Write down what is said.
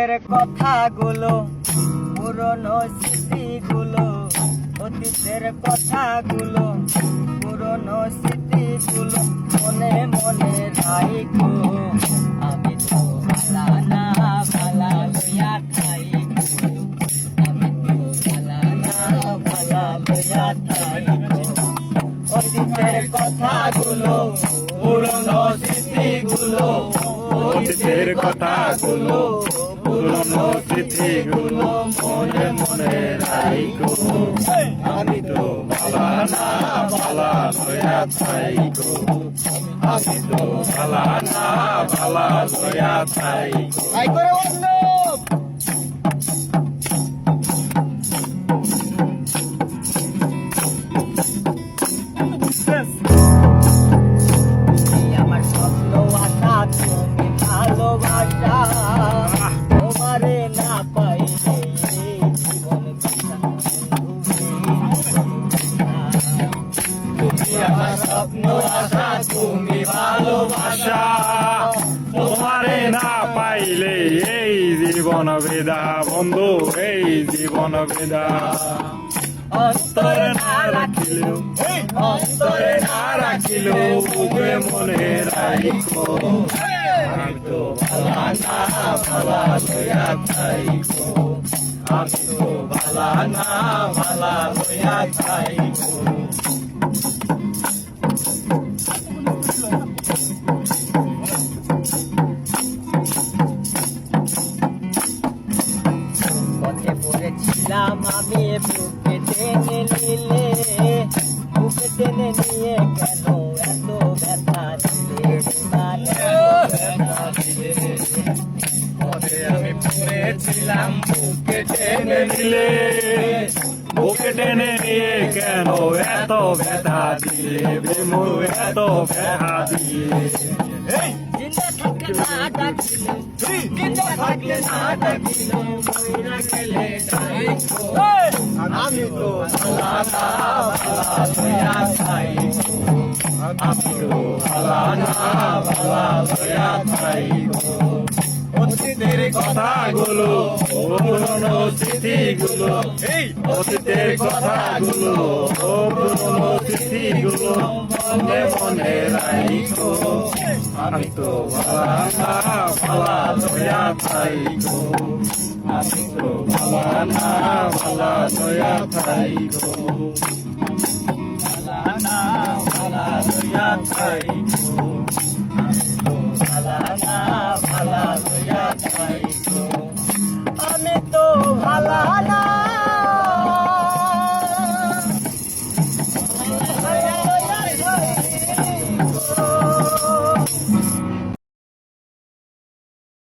এর কথাগুলো, পুরনো স্মৃতিগুলো, অতীতের কথাগুলো, পুরনো স্মৃতিগুলো মনে মনে রাইকো আমি তো ভালা না, ভালা লইয়া থাইকো আমি তো ভালা না, ভালা লইয়া থাইকো অতীতের কথাগুলো, পুরনো স্মৃতিগুলো, অতীতের কথাগুলো স্মৃতিগুলো মনে মনে রাইকো আমি তো ভালা না বালা লয়া থাইকো আমি তো ভালা না বালা লয়া থাইকো না পাইলে জীবন। তুমি আমার স্বপ্ন আশা, তুমি ভালোবাসা তোমারে জীবন বেদা, বন্ধু, এই জীবন বেদা অন্তরে না রাখিলেও অস্তরে না রাখিলেও বুকে মনে রাইকো আমি তো ভালা না, ভালা হইয়া থাইকো আমি তো ভালা না, ভালা হইয়া থাইকো পড়েছিলাম বুকে টেনে নিলে বুকে টেনে নিয়ে কেন এত ব্যথা দিলে বিমু এত ব্যথা দিলে জিন্দা থাকলে না ডাকিলে জিন্দা থাকলে না ডাকিলে মইরা গেলে কথাগুলো পুরনো স্মৃতিগুলো অতীতের কথাগুলো পুরনো স্মৃতিগুলো মনে মনে রাইকো আমি তো ভালা না ভালা লয়া থাইকো আমি তো ভালা না ভালা লয়া থাইকো ভালা না ভালা লয়া থাইকো 人